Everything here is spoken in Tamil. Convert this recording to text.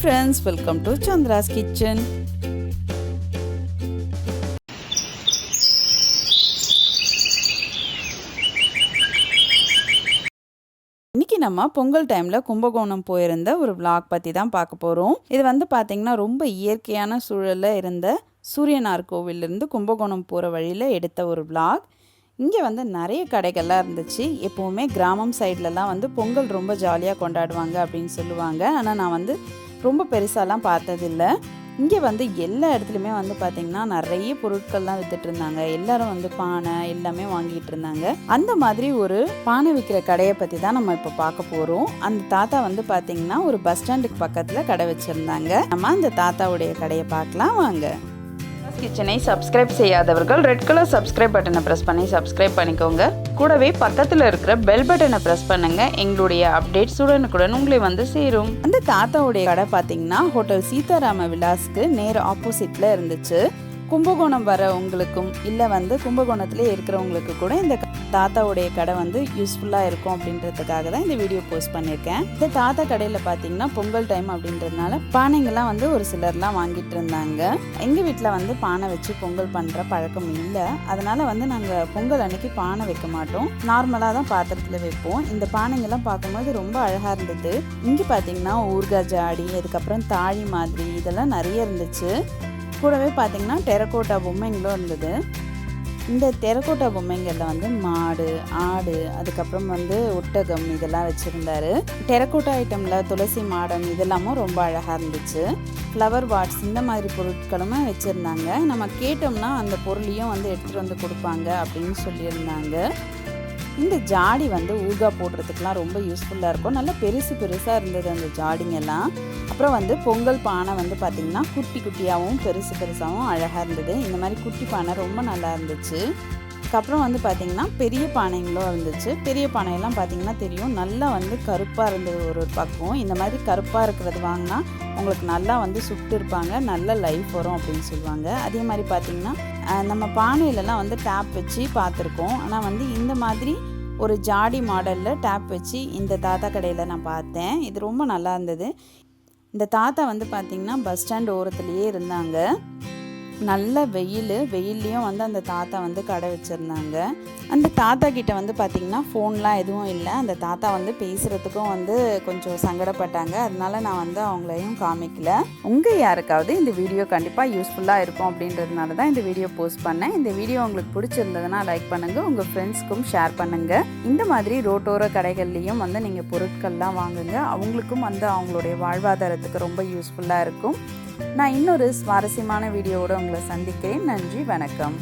Friends welcome to Chandra's kitchen இன்னைக்கு நம்ம பொங்கல் டைமில் கும்பகோணம் போயிருந்த ஒரு விளாக் பற்றி தான் பார்க்க போகிறோம் இது வந்து பார்த்திங்கன்னா ரொம்ப இயற்கையான சூழலில் இருந்த சூரியனார் கோவிலிருந்து கும்பகோணம் போகிற வழியில் எடுத்த ஒரு விளாக் இங்கே வந்து நிறைய கடைகள்லாம் இருந்துச்சு. எப்போவுமே கிராமம் சைட்லலாம் வந்து பொங்கல் ரொம்ப ஜாலியாக கொண்டாடுவாங்க அப்படின்னு சொல்லுவாங்க. ஆனால் நான் வந்து ரொம்ப பெருசாலாம் பார்த்ததில்ல. இங்கே வந்து எல்லா இடத்துலையுமே வந்து பார்த்திங்கன்னா நிறைய பொருட்கள்லாம் வித்துட்டு இருந்தாங்க எல்லாரும் வந்து பானை எல்லாமே வாங்கிட்டு இருந்தாங்க அந்த மாதிரி ஒரு பானை விற்கிற கடையை பற்றி தான் நம்ம இப்போ பார்க்க போகிறோம் அந்த தாத்தா வந்து பார்த்திங்கன்னா ஒரு பஸ் ஸ்டாண்டுக்கு பக்கத்தில் கடை வச்சுருந்தாங்க. நம்ம அந்த தாத்தாவுடைய கடையை பார்க்கலாம் வாங்க. கிச்சனை சப்ஸ்கிரைப் செய்யாதவர்கள் ரெட் கலர் சப்ஸ்கிரைப் பட்டனை ப்ரெஸ் பண்ணி சப்ஸ்கிரைப் பண்ணிக்கோங்க. கூடவே பக்கத்தில் இருக்கிற பெல் பட்டனை ப்ரெஸ் பண்ணுங்க. எங்களுடைய அப்டேட்ஸ் உடனுக்குடன் உங்களை வந்து சேரும். அந்த தாத்தாவுடைய கடை பார்த்தீங்கன்னா ஹோட்டல் சீதாராம விலாஸ்க்கு நேர் ஆப்போசிட்ல இருந்துச்சு. கும்பகோணம் வரவங்களுக்கும் இல்லை வந்து கும்பகோணத்திலே இருக்கிறவங்களுக்கு கூட இந்த தாத்தாவுடைய கடை வந்து யூஸ்ஃபுல்லாக இருக்கும் அப்படின்றதுக்காக தான் இந்த வீடியோ போஸ்ட் பண்ணியிருக்கேன் இந்த தாத்தா கடையில் பார்த்தீங்கன்னா பொங்கல் டைம் அப்படின்றதுனால பானைங்கள்லாம் வந்து ஒரு சிலர்லாம் வாங்கிட்டு இருந்தாங்க. எங்கள் வீட்டில் வந்து பானை வச்சு பொங்கல் பண்ணுற பழக்கம் இல்லை. அதனால் வந்து நாங்கள் பொங்கல் அன்னைக்கு பானை வைக்க மாட்டோம். நார்மலாக தான் பாத்திரத்தில் வைப்போம். இந்த பானைங்கள்லாம் பார்க்கும்போது ரொம்ப அழகாக இருந்தது. இங்கே பார்த்தீங்கன்னா ஊர்கா ஜாடி அதுக்கப்புறம் தாழி மாதிரி இதெல்லாம் நிறைய இருந்துச்சு. கூடவே பார்த்திங்கன்னா டெரக்கோட்டா பொம்மைங்களும் இருந்தது. இந்த டெரக்கோட்டா பொம்மைங்களில் வந்து மாடு ஆடு அதுக்கப்புறம் வந்து ஒட்டகம் இதெல்லாம் வச்சுருந்தாரு. டெரக்கோட்டா ஐட்டமில் துளசி மாடம் இதெல்லாமும் ரொம்ப அழகாக இருந்துச்சு. ஃப்ளவர் வாட்ஸ் இந்த மாதிரி பொருட்களுமே வச்சுருந்தாங்க. நம்ம கேட்டோம்னா அந்த பொருளையும் வந்து எடுத்துகிட்டு வந்து கொடுப்பாங்க அப்படின்னு சொல்லியிருந்தாங்க. இந்த ஜாடி வந்து ஊகா போடுறதுக்குலாம் ரொம்ப யூஸ்ஃபுல்லாக இருக்கும். நல்லா பெருசு பெருசாக இருந்தது அந்த ஜாடிங்கெல்லாம். அப்புறம் வந்து பொங்கல் பானை வந்து பார்த்திங்கன்னா குட்டி குட்டியாகவும் பெருசு பெருசாகவும் அழகாக இருந்தது. இந்த மாதிரி குட்டி பானை ரொம்ப நல்லா இருந்துச்சு. அதுக்கப்புறம் வந்து பார்த்திங்கன்னா பெரிய பானைங்களும் இருந்துச்சு. பெரிய பானையெல்லாம் பார்த்திங்கன்னா தெரியும். நல்லா வந்து கருப்பாக இருந்தது ஒரு ஒரு பக்கம் இந்த மாதிரி கருப்பாக இருக்கிறது வாங்கினா உங்களுக்கு நல்லா வந்து சுட்டு இருப்பாங்க. நல்ல லைஃப் வரும் அப்படின்னு சொல்லுவாங்க. அதே மாதிரி பார்த்திங்கன்னா நம்ம பானையிலலாம் வந்து டேப் வச்சு பார்த்துருக்கோம் ஆனால் வந்து இந்த மாதிரி ஒரு ஜாடி மாடலில் டேப் வச்சு இந்த தாத்தா கடையில் நான் பார்த்தேன் இது ரொம்ப நல்லா இருந்தது. இந்த தாத்தா வந்து பார்த்திங்கன்னா பஸ் ஸ்டாண்ட் ஓரத்துலேயே இருந்தாங்க. நல்ல வெயில் வெயில்லையும் வந்து அந்த தாத்தா வந்து கடை வச்சுருந்தாங்க. அந்த தாத்தா கிட்ட வந்து பார்த்திங்கன்னா ஃபோன்லாம் எதுவும் இல்லை. அந்த தாத்தா வந்து பேசுகிறதுக்கும் வந்து கொஞ்சம் சங்கடப்பட்டாங்க. அதனால நான் வந்து அவங்களையும் காமிக்கல. உங்கள் யாருக்காவது இந்த வீடியோ கண்டிப்பாக யூஸ்ஃபுல்லாக இருக்கும் அப்படின்றதுனால தான் இந்த வீடியோ போஸ்ட் பண்ணேன். இந்த வீடியோ உங்களுக்கு பிடிச்சிருந்ததுன்னா லைக் பண்ணுங்கள் உங்கள் ஃப்ரெண்ட்ஸ்க்கும் ஷேர் பண்ணுங்கள் இந்த மாதிரி ரோட்டோர கடைகள்லேயும் வந்து நீங்கள் பொருட்கள்லாம் வாங்குங்க. அவங்களுக்கும் வந்து அவங்களுடைய வாழ்வாதாரத்துக்கு ரொம்ப யூஸ்ஃபுல்லாக இருக்கும். நான் இன்னொரு சுவாரஸ்யமான வீடியோவோட உங்களை சந்திக்கிறேன். நன்றி வணக்கம்.